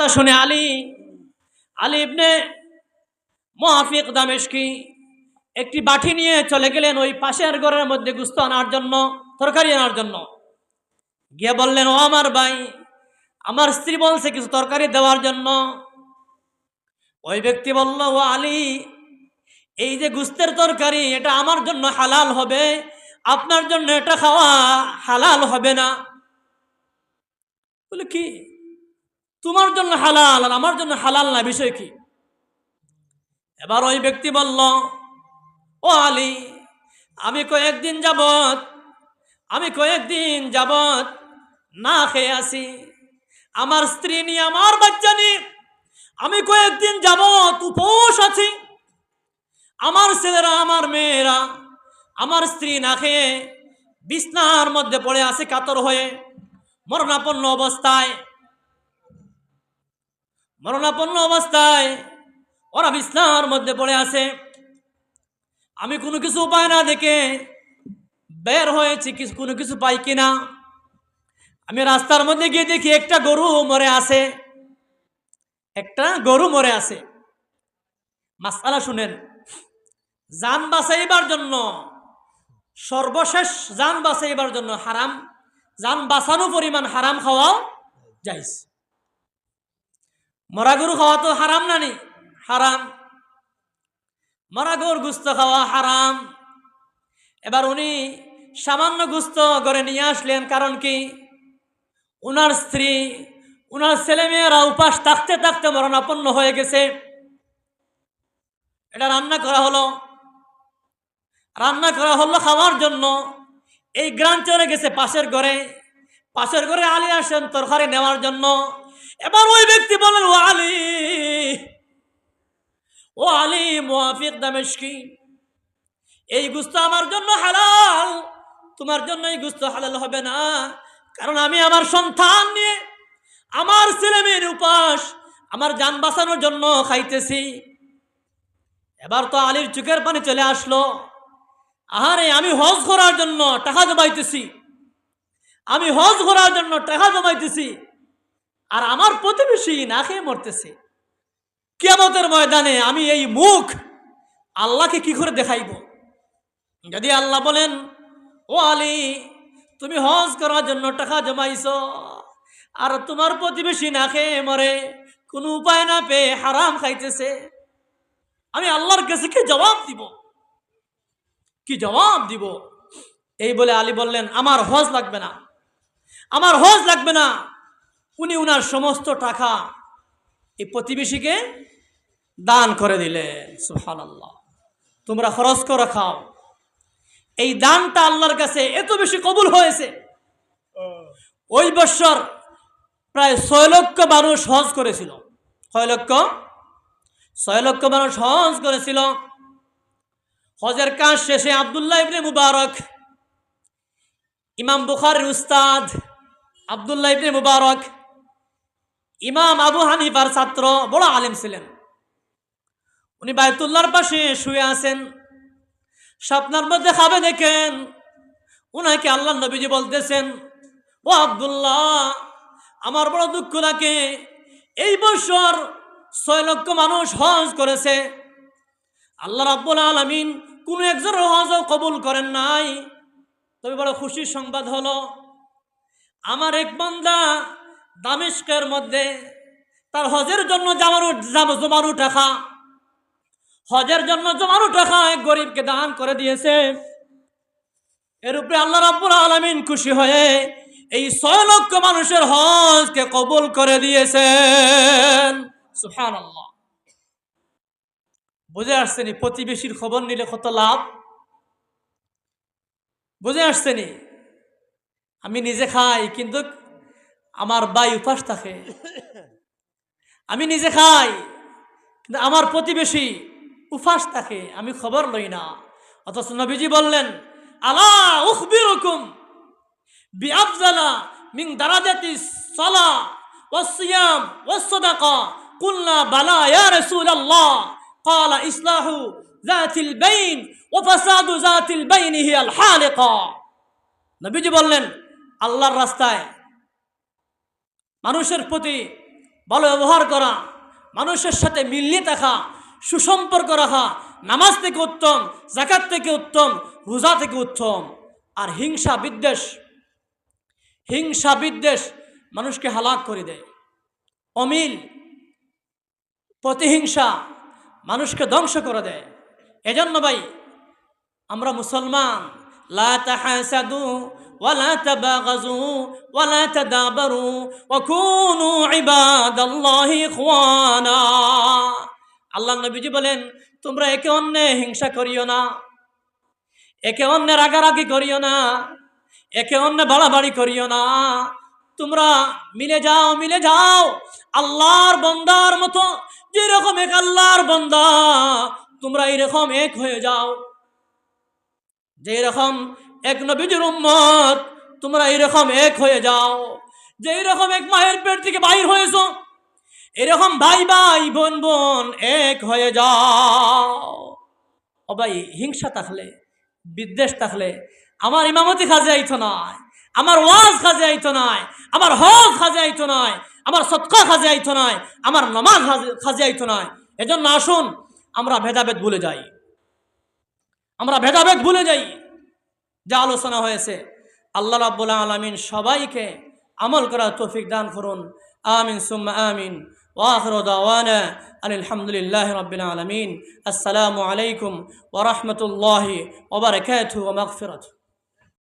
কথা শুনে আলী আলী ইবনে মহাফিক দামেশকি একটি বাটি নিয়ে চলে গেলেন ওই পাশের ঘরের মধ্যে গুস্ত আনার জন্য, তরকারি আনার জন্য। গিয়ে বললেন, ও আমার ভাই, আমার স্ত্রী বলছে কিছু তরকারি দেওয়ার জন্য। ওই ব্যক্তি বলল, ও আলী, এই যে গুস্তের তরকারি, এটা আমার জন্য হালাল হবে, আপনার জন্য এটা খাওয়া হালাল হবে না। বলে, কি? তোমার জন্য হালাল আর আমার জন্য হালাল না, বিষয় কি? এবার ওই ব্যক্তি বলল, ও আলী, আমি কয়েকদিন যাবত আমি কয়েকদিন যাবত না খেয়ে আসি আমার স্ত্রী নিয়ে, আমার বাচ্চা নিয়ে আমি কয়েকদিন যাবত উপোস আছি। আমার ছেলেরা, আমার মেয়েরা, আমার স্ত্রী না খেয়ে বিছনার মধ্যে পড়ে আছে কাতর হয়ে, মরণাপন্ন অবস্থায় মরণাপন্ন অবস্থায় ওরা বিছনার মধ্যে পড়ে আছে। আমি কোনো কিছু উপায় না দেখে বের হয়েছি, কিছু কোনো কিছু পাই কিনা। আমি রাস্তার মধ্যে গিয়ে দেখি একটা গরু মরে আছে। একটা গরু মরে আছে। মাসালা শুনেন, যান বাঁচাইবার জন্য, সর্বশেষ যান বাঁচাইবার জন্য হারাম, যান বাঁচানো পরিমাণ হারাম খাওয়াও যাইস মরা গরু খাওয়া তো হারাম নানি? হারাম। মরা গরুর গুস্ত খাওয়া হারাম। এবার উনি সামান্য গুস্ত করে নিয়ে আসলেন, কারণ কি? উনার স্ত্রী, উনার ছেলেমেয়েরা উপাস থাকতে থাকতে মরণাপন্ন হয়ে গেছে। এটা রান্না করা হলো। রান্না করা হলো খাওয়ার জন্য। এই গ্রাম চলে গেছে পাশের ঘরে। পাশের ঘরে আলী আসেন তরকারি নেওয়ার জন্য। এবার ওই ব্যক্তি বলেন, ও আলী ও আলী মুআফিক দামেশকি, এই গুস্ত আমার জন্য হালাল, তোমার জন্য এই গুস্ত হালাল হবে না। কারণ আমি আমার সন্তান নিয়ে আমার ছেলে মেয়ের উপাস, আমার যান বাঁচানোর জন্য খাইতেছি। এবার তো আলীর চোখের পানি চলে আসলো। আহারে, আমি হজ করার জন্য টাকা জমাইতেছি। আমি হজ করার জন্য টাকা জমাইতেছি। আর আমার প্রতিবেশী না খেয়ে মরতেছে। কেমতের ময়দানে আমি এই মুখ আল্লাহকে কি করে দেখাইব? যদি আল্লাহ বলেন, ও আলী, তুমি হজ করার জন্য টাকা জমাইছ আর তোমার প্রতিবেশী না খেয়ে মরে, কোনো উপায় না পেয়ে হারাম খাইতেছে, আমি আল্লাহর কাছে কি জবাব দিব? কি জবাব দিব? এই বলে আলী বললেন, আমার হজ লাগবে না। আমার হজ লাগবে না। উনি উনার সমস্ত টাকা এই প্রতিবেশীকে দান করে দিলেন সুহান আল্লাহ তোমরা খরচ করে খাও। এই দানটা আল্লাহর কাছে এত বেশি কবুল হয়েছে। ওই বৎসর প্রায় ছয় লক্ষ মানুষ হজ করেছিল। ছয় লক্ষ? ছয় লক্ষ মানুষ হজ করেছিল। হজের কাজ শেষে আবদুল্লাহ ইবনে মুবারক ইমাম বুখারের উস্তাদ আবদুল্লাহ ইবনে মুবারক ইমাম আবু হানিফার ছাত্র, বড় আলেম ছিলেন। উনি বায়তুল্লাহর পাশে শুয়ে আছেন। স্বপ্নার মধ্যে খাবে দেখেন, উনাকে আল্লাহ নবীজি বলতেছেন, ও আবদুল্লাহ, আমার বড় দুঃখ লাগে। এই বছর ছয় লক্ষ মানুষ হজ করেছে। আল্লাহ রাব্বুল আলমিন কোনো একজন হজও কবুল করেন নাই। তবে বড় খুশির সংবাদ হলো, আমার এক বান্দা দামেস্কের মধ্যে তার হজের জন্য জামানো জমানো টাকা হজের জন্য জমানো টাকা এক গরিবকে দান করে দিয়েছে। এর উপরে আল্লাহ রাব্বুল আলমিন খুশি হয়ে এই ছয় লক্ষ মানুষের হজকে কবুল করে দিয়েছেন। সুফান আল্লাহ বুঝে আসছেনি প্রতিবেশীর খবর নিলে কত লাভ? বুঝে আসছেনি আমি নিজে খাই, কিন্তু আমার বাই উপাস থাকে আমি নিজে খাই কিন্তু আমার প্রতিবেশী উপাস থাকে আমি খবর লই না অথচ নবীজি বললেন আলা উখবিরুকুম বিআফজালা মিন দারাজাতি সালা ওয়াসিয়াম ওয়াসসাদাকা কুলনা বালা ইয়া রাসূলুল্লাহ قال إصلاح ذات البين وفساد ذات البين هي الحالقة নবীজি বললেন আল্লাহর রাস্তায় মানুষের প্রতি ভালো ব্যবহার করা, মানুষের সাথে মিলিয়ে থাকা, সুসম্পর্ক রাখা, নামাজ থেকে উত্তম জাকাত থেকে উত্তম, রোজা থেকে উত্তম। আর হিংসা বিদ্বেষ হিংসা বিদ্বেষ মানুষকে হালাক করে দেয়। অমিল, প্রতিহিংসা মানুষকে ধ্বংস করে দেয়। এজন্য ভাই, আমরা মুসলমান, লা ওয়ালা তাবাগাজু ওয়ালা তাদাবারু ওয়া কুনু ইবাদাল্লাহি ইখওয়ানা আল্লাহ নবীজি বলেন, তোমরা একে অন্যে হিংসা করিও না, একে অন্যে রাগারাগি করিও না, একে অন্যে বাড়াবাড়ি করিও না। তোমরা মিলে যাও মিলে যাও, আল্লাহর বন্দার মতো, যেরকম এক আল্লাহর বন্দা, তোমরা এরকম এক হয়ে যাও। যে রকম এক নবীজির উম্মত, তোমরা এরকম এক হয়ে যাও। যে এরকম এক মায়ের পেট থেকে বাইর হয়েছ, এরকম ভাই ভাই, বোন বোন এক হয়ে যাও। ও ভাই, হিংসা থাকলে, বিদ্বেষ থাকলে, আমার ইমামতি কাজে আইতো নয় আমার ওয়াজ কাজে আইতো নয় আমার হজ কাজে আইতো নয় আমার সৎকা কাজে আইতো নয় আমার নমাজ কাজে আইতো নয় এজন্য আসুন, আমরা ভেদাভেদ ভুলে যাই। আমরা ভেদাভেদ ভুলে যাই। যা আলোচনা হয়েছে। আল্লাহ রাবুল আলমিন সবাইকে আমল করার তৌফিক দান করুন। আমিন, সুম্মা আমিন। ওয়াহর দাওয়ানা আলহামদুলিল্লাহ রবিল আলমিন। আসসালামু আলাইকুম ওরহমতুল্লাহি ওবরকাত ওয়া মাগফিরাতুহ।